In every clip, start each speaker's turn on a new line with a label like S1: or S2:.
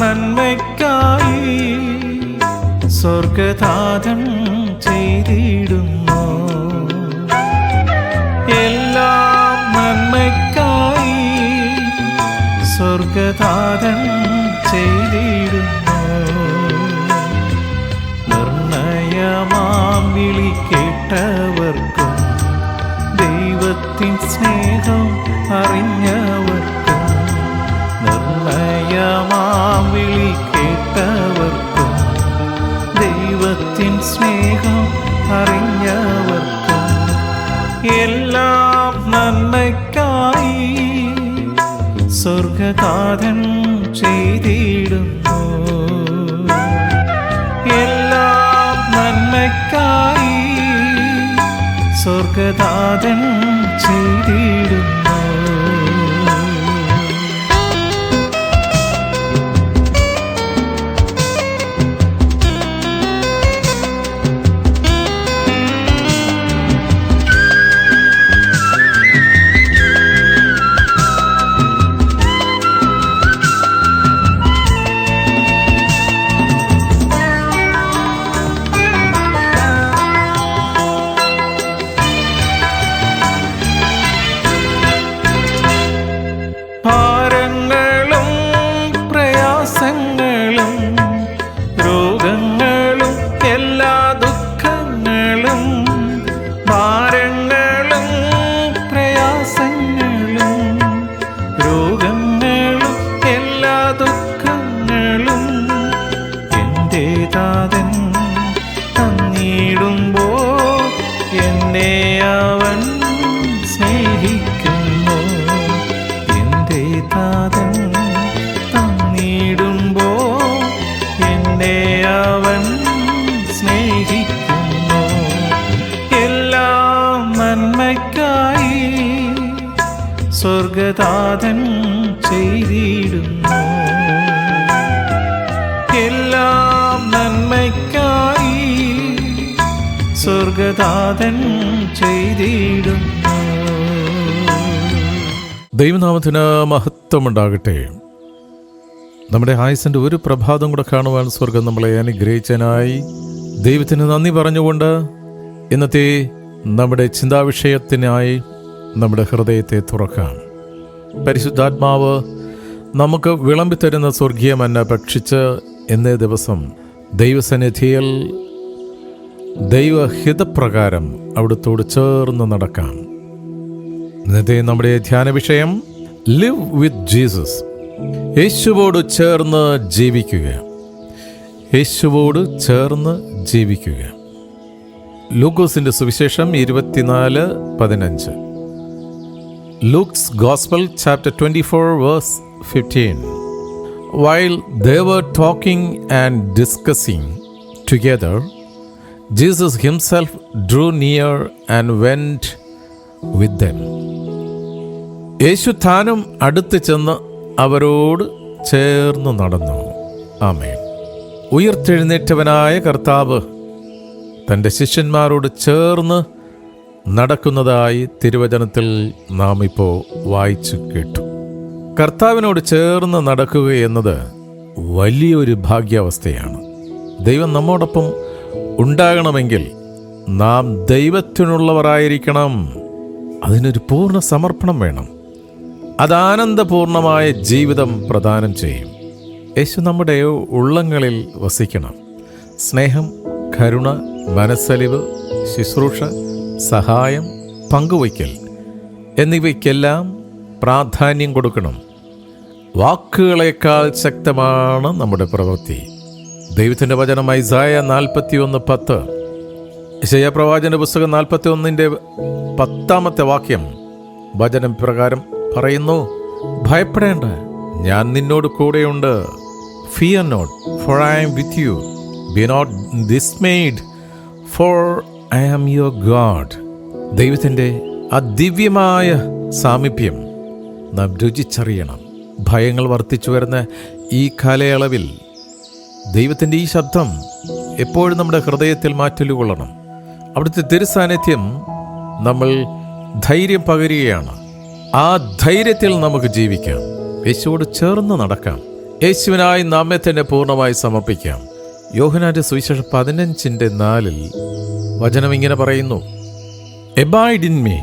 S1: നന്മയ്ക്കായി സ്വർഗദാതം ചെയ്തിടുന്നു. എല്ലാം നന്മയ്ക്കായി സ്വർഗദാതം ചെയ്തിടുന്നു. നിർണയമാം വിളി കേട്ടവർക്കും സ്വർഗകാരൻ ചെയ്തിടുന്നു. എല്ലാം നന്മയ്ക്കായി സ്വർഗദാതൻ ചെയ്തിടുന്നു. സ്വർഗദാതൻ ചെയ്തിടുന്നു. എല്ലാം നന്മയ്ക്കായി സ്വർഗദാതൻ ചെയ്തിടുന്നു.
S2: ദൈവനാമത്തിന് മഹത്വമുണ്ടാകട്ടെ. നമ്മുടെ ആയുസിന്റെ ഒരു പ്രഭാതം കൂടെ കാണുവാൻ സ്വർഗം നമ്മളെ അനുഗ്രഹിച്ചനായി ദൈവത്തിന് നന്ദി പറഞ്ഞുകൊണ്ട് ഇന്നത്തെ നമ്മുടെ ചിന്താവിഷയത്തിനായി നമ്മുടെ ഹൃദയത്തെ തുറക്കാം. പരിശുദ്ധാത്മാവ് നമുക്ക് വിളമ്പിത്തരുന്ന സ്വർഗീയമന്ന ഭക്ഷിച്ച് എന്നേ ദിവസം ദൈവസന്നിധിയിൽ ദൈവഹിതപ്രകാരം അവിടുത്തോട് ചേർന്ന് നടക്കാം. ഇന്നത്തെ നമ്മുടെ ധ്യാന വിഷയം ലിവ് വിത്ത് ജീസസ് യേശുവോട് ചേർന്ന് ജീവിക്കുക. യേശുവോട് ചേർന്ന് ജീവിക്കുക. ലൂക്കോസിന്റെ സുവിശേഷം ഇരുപത്തിനാല് പതിനഞ്ച്. Luke's gospel chapter twenty four verse fifteen. While were talking and discussing together Jesus himself drew near and went with them യേശു താനും അടുത്ത് ചെന്ന് അവരോട് ചേർന്ന് നടന്നു. ആമേ ഉയർത്തെഴുന്നേറ്റവനായ കർത്താവ് തന്റെ ശിഷ്യന്മാരോട് ചേർന്ന് നടക്കുന്നതായി തിരുവചനത്തിൽ നാം ഇപ്പോൾ വായിച്ചു കേട്ടു. കർത്താവിനോട് ചേർന്ന് നടക്കുക എന്നത് വലിയൊരു ഭാഗ്യാവസ്ഥയാണ്. ദൈവം നമ്മോടൊപ്പം ഉണ്ടാകണമെങ്കിൽ നാം ദൈവത്തിനുള്ളവരായിരിക്കണം. അതിനൊരു പൂർണ സമർപ്പണം വേണം. അത് ആനന്ദപൂർണമായ ജീവിതം പ്രദാനം ചെയ്യും. യേശു നമ്മുടെ ഉള്ളങ്ങളിൽ വസിക്കണം. സ്നേഹം കരുണ മനസ്സലിവ് ശുശ്രൂഷ സഹായം പങ്കുവയ്ക്കൽ എന്നിവയ്ക്കെല്ലാം പ്രാധാന്യം കൊടുക്കണം. വാക്കുകളേക്കാൾ ശക്തമാണ് നമ്മുടെ പ്രവൃത്തി. ദൈവത്തിന്റെ വചനം ഐസായ നാൽപ്പത്തി ഒന്ന് പത്ത് ശയപ്രവാചന പുസ്തകം നാൽപ്പത്തി ഒന്നിന്റെ പത്താമത്തെ വാക്യം വചനം പ്രകാരം പറയുന്നു ഭയപ്പെടേണ്ട ഞാൻ നിന്നോട് കൂടെയുണ്ട്. Fear not for I am with you be not dismayed for I am your God ദൈവത്തിന്റെ അദിവ്യമായ ദിവ്യമായ സാമീപ്യം നാം രുചിച്ചറിയണം. ഭയങ്ങൾ വർദ്ധിച്ചു വരുന്ന ഈ കാലയളവിൽ ദൈവത്തിന്റെ ഈ ശബ്ദം എപ്പോഴും നമ്മുടെ ഹൃദയത്തിൽ മാറ്റലുകൊള്ളണം അവിടുത്തെ തിരുസാന്നിധ്യം നമ്മൾ ധൈര്യം പകരുകയാണ്. ആ ധൈര്യത്തിൽ നമുക്ക് ജീവിക്കാം. യേശുവോട് ചേർന്ന് നടക്കാം. യേശുവിനായി നമ്മെ തന്നെ പൂർണമായി സമർപ്പിക്കാം. യോഹനാന്റെ സുവിശേഷം പതിനഞ്ചിന്റെ നാലിൽ വചനം ഇങ്ങനെ പറയുന്നു. എബൈഡ് ഇൻ മീ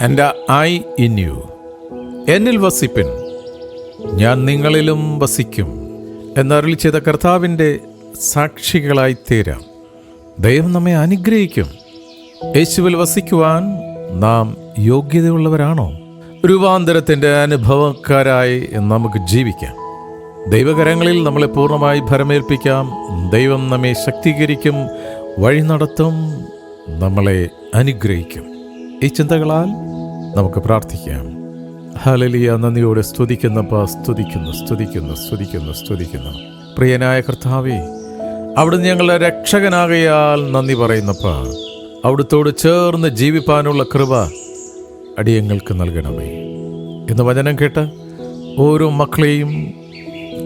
S2: എന്റെ ഐ ഇൻ യു എന്നിൽ വസിപ്പിൻ. ഞാൻ നിങ്ങളിലും വസിക്കും എന്നറിൽ ചെയ്ത കർത്താവിന്റെ സാക്ഷികളായി തീരാം. ദൈവം നമ്മെ അനുഗ്രഹിക്കും. യേശുവിൽ വസിക്കുവാൻ നാം യോഗ്യതയുള്ളവരാണോ? രൂപാന്തരത്തിന്റെ അനുഭവക്കാരായി നമുക്ക് ജീവിക്കാം. ദൈവകരങ്ങളിൽ നമ്മളെ പൂർണമായി ഭരമേൽപ്പിക്കാം. ദൈവം നമ്മെ ശക്തീകരിക്കും. വഴി നടത്തും നമ്മളെ അനുഗ്രഹിക്കും. ഈ ചിന്തകളാൽ നമുക്ക് പ്രാർത്ഥിക്കാം. ഹലലിയ നന്ദിയോടെ സ്തുതിക്കുന്നപ്പ സ്തുതിക്കുന്നു സ്തുതിക്കുന്നു സ്തുതിക്കുന്നു സ്തുതിക്കുന്നു. പ്രിയനായ കർത്താവേ അവിടുന്ന് ഞങ്ങളുടെ രക്ഷകനാകയാൽ നന്ദി പറയുന്നപ്പ. അവിടുത്തോട് ചേർന്ന് ജീവിപ്പാനുള്ള കൃപ അടിയങ്ങൾക്ക് നൽകണമേ. എന്ന് വചനം കേട്ട് ഓരോ മക്കളെയും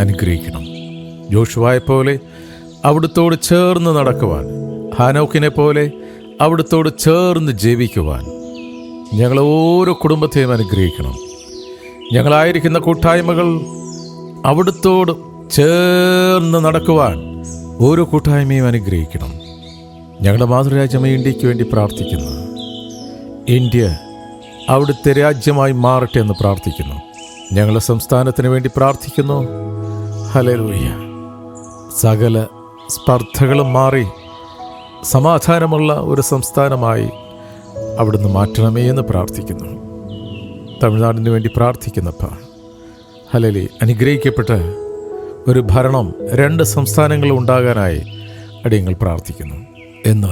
S2: അനുഗ്രഹിക്കണം. ജോഷുവായ പോലെ അവിടുത്തോട് ചേർന്ന് നടക്കുവാൻ ഹാനോക്കിനെ പോലെ അവിടുത്തോട് ചേർന്ന് ജീവിക്കുവാൻ ഞങ്ങൾ ഓരോ കുടുംബത്തെയും അനുഗ്രഹിക്കണം. ഞങ്ങളായിരിക്കുന്ന കൂട്ടായ്മകൾ അവിടുത്തോട് ചേർന്ന് നടക്കുവാൻ ഓരോ കൂട്ടായ്മയും അനുഗ്രഹിക്കണം. ഞങ്ങളുടെ മാതൃരാജ്യമായ ഇന്ത്യയ്ക്ക് വേണ്ടി പ്രാർത്ഥിക്കുന്നു. ഇന്ത്യ അവിടുത്തെ രാജ്യമായി മാറട്ടെ എന്ന് പ്രാർത്ഥിക്കുന്നു. ഞങ്ങളുടെ സംസ്ഥാനത്തിന് വേണ്ടി പ്രാർത്ഥിക്കുന്നു. ഹലലൂയ സകല സ്പർദ്ധകളും മാറി സമാധാനമുള്ള ഒരു സംസ്ഥാനമായി അവിടുന്ന് മാറ്റണമേ എന്ന് പ്രാർത്ഥിക്കുന്നു. തമിഴ്നാടിന് വേണ്ടി പ്രാർത്ഥിക്കുന്നപ്പ ഹലലി അനുഗ്രഹിക്കപ്പെട്ട ഒരു ഭരണം രണ്ട് സംസ്ഥാനങ്ങളും ഉണ്ടാകാനായി അടിയങ്ങൾ പ്രാർത്ഥിക്കുന്നു എന്ന്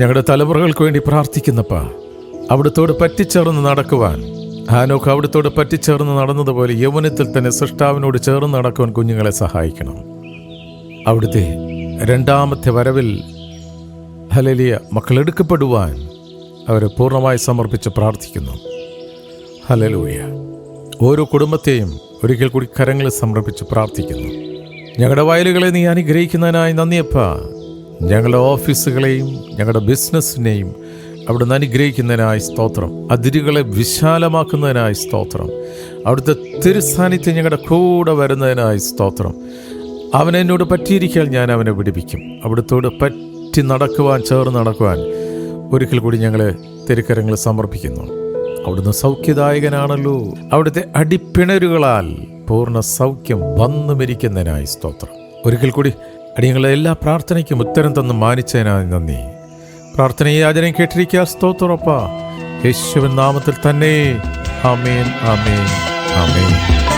S2: ഞങ്ങളുടെ തലമുറകൾക്ക് വേണ്ടി പ്രാർത്ഥിക്കുന്നപ്പ അവിടുത്തോട് പറ്റിച്ചേർന്ന് നടക്കുവാൻ ഹാനോക്ക് അവിടുത്തോട് പറ്റിച്ചേർന്ന് നടന്നതുപോലെ യൗവനത്തിൽ തന്നെ സൃഷ്ടാവിനോട് ചേർന്ന് നടക്കുവാൻ കുഞ്ഞുങ്ങളെ സഹായിക്കണം. അവിടുത്തെ രണ്ടാമത്തെ വരവിൽ ഹലലിയ മക്കളെടുക്കപ്പെടുവാൻ അവരെ പൂർണമായി സമർപ്പിച്ച് പ്രാർത്ഥിക്കുന്നു. ഹലലൂയ ഓരോ കുടുംബത്തെയും ഒരിക്കൽ കൂടി കരങ്ങളിൽ സമർപ്പിച്ച് പ്രാർത്ഥിക്കുന്നു. ഞങ്ങളുടെ വയലുകളെ നീ അനുഗ്രഹിക്കുന്നതിനായി നന്ദിയപ്പ ഞങ്ങളുടെ ഓഫീസുകളെയും ഞങ്ങളുടെ ബിസിനസ്സിനെയും അവിടുന്ന് അനുഗ്രഹിക്കുന്നതിനായി സ്തോത്രം. അതിരുകളെ വിശാലമാക്കുന്നതിനായി സ്തോത്രം. അവിടുത്തെ തിരുസാന്നിധ്യം ഞങ്ങളുടെ കൂടെ വരുന്നതിനായി സ്തോത്രം. അവൻ എന്നോട് പറ്റിയിരിക്കാൻ ഞാൻ അവനെ പിടിപ്പിക്കും അവിടുത്തോട് പറ്റി നടക്കുവാൻ ചേർന്ന് നടക്കുവാൻ ഒരിക്കൽ കൂടി ഞങ്ങളെ തിരുക്കരങ്ങൾ സമർപ്പിക്കുന്നു. അവിടുന്ന് സൗഖ്യദായകനാണല്ലോ. അവിടുത്തെ അടിപ്പിണരുകളാൽ പൂർണ സൗഖ്യം വന്നു മരിക്കുന്നതിനായി സ്തോത്രം. ഒരിക്കൽ കൂടി അടിയങ്ങളെ എല്ലാ പ്രാർത്ഥനയ്ക്കും ഉത്തരം തന്ന് മാനിച്ചതിനായി നന്ദി. പ്രാർത്ഥന യാചനയും കേട്ടിരിക്കുക സ്തോത്രപ്പ യേശുവിൻ നാമത്തിൽ തന്നെ. ആമേൻ ആമേൻ ആമേൻ.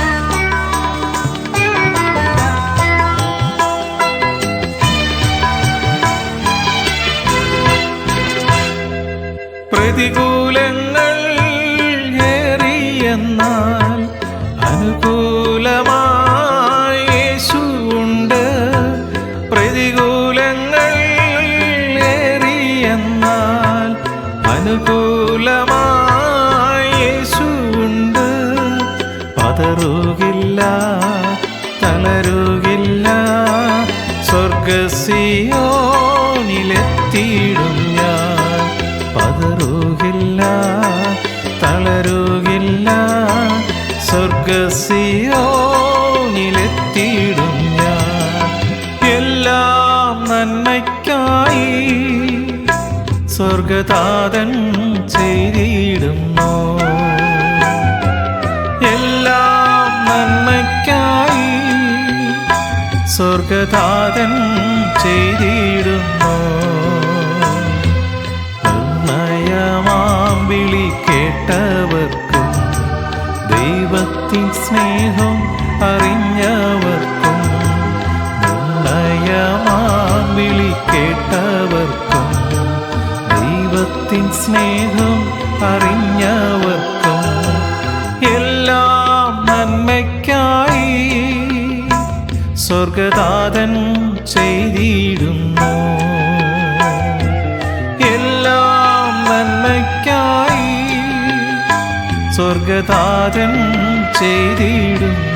S1: പ്രതികൂലങ്ങൾ ഏറിയെന്നാൽ അനുകൂലമായി യേശുണ്ട് പ്രതികൂലങ്ങൾ ഏറിയെന്നാൽ അനുകൂലമായി യേശുണ്ട് പതറുകില്ല തളരുകില്ല സ്വർഗസിയോനിലെത്തിയിടും സ്വർഗസിയോനിലെത്തിയിടും ഞാൻ. എല്ലാം നന്മയ്ക്കായി സ്വർഗതാതൻ ചെയ്തിടുന്നു. എല്ലാം നന്മയ്ക്കായി സ്വർഗതാതൻ ചെയ്തിടുന്നു. നിർണയമാം വിളി കേട്ടവർക്കും ദൈവത്തിൻ സ്നേഹം അറിഞ്ഞവർക്കും വിളി കേട്ടവർക്കും ദൈവത്തിൻ സ്നേഹം അറിഞ്ഞവർക്കും എല്ലാം നന്മയ്ക്കായി സ്വർഗദാതൻ ചെയ്തിടുന്നു. സ്വർഗദാതൻ ചെയ്തിടുന്നു